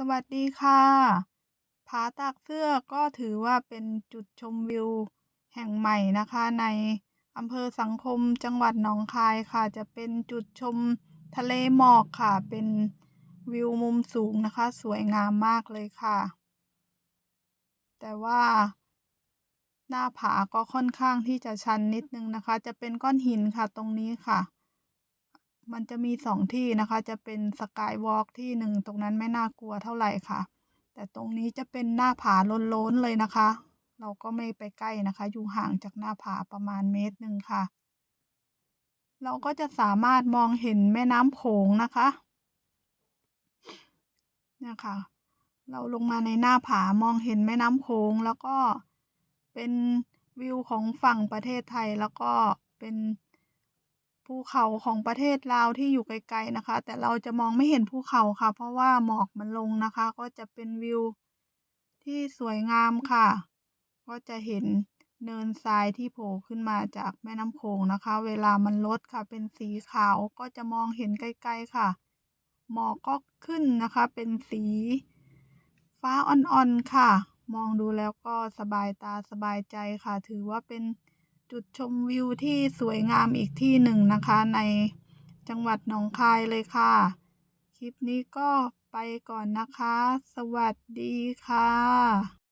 สวัสดีค่ะ ผาตากเสื้อก็ถือว่าเป็นจุดชมวิวแห่งใหม่นะคะ ในอำเภอสังคมจังหวัดหนองคายค่ะ จะเป็นจุดชมทะเลหมอกค่ะ เป็นวิวมุมสูงนะคะ สวยงามมากเลยค่ะ แต่ว่า หน้าผาก็ค่อนข้างที่จะชันนิดนึงนะคะ จะเป็นก้อนหินค่ะตรงนี้ค่ะ มันจะมีสองที่นะคะ จะเป็นสกายวอล์กที่หนึ่งตรงนั้นไม่น่ากลัวเท่าไหร่ค่ะ แต่ตรงนี้จะเป็นหน้าผาล้นๆเลยนะคะ เราก็ไม่ไปใกล้นะคะ อยู่ห่างจากหน้าผาประมาณเมตรหนึ่งค่ะ เราก็จะสามารถมองเห็นแม่น้ำโขงนะคะเนี่ยค่ะ เราลงมาในหน้าผามองเห็นแม่น้ำโขงแล้วก็เป็นวิวของฝั่งประเทศไทยแล้วก็เป็น ภูเขาของประเทศลาวที่อยู่ไกลๆนะคะ แต่เราจะมองไม่เห็นภูเขาค่ะ เพราะว่าหมอกมันลงนะคะ ก็จะเป็นวิวที่สวยงามค่ะ ก็จะเห็นเนินทรายที่โผล่ขึ้นมาจากแม่น้ำโขงนะคะ เวลามันลดค่ะ เป็นสีขาวก็จะมองเห็นไกลๆค่ะ หมอกก็ขึ้นนะคะ เป็นสี ฟ้าอ่อนๆค่ะ มองดูแล้วก็สบายตาสบายใจค่ะ ถือว่าเป็น จุดชมวิวที่สวยงามอีกที่หนึ่งนะคะ ในจังหวัดหนองคายเลยค่ะ คลิปนี้ก็ไปก่อนนะคะ สวัสดีค่ะ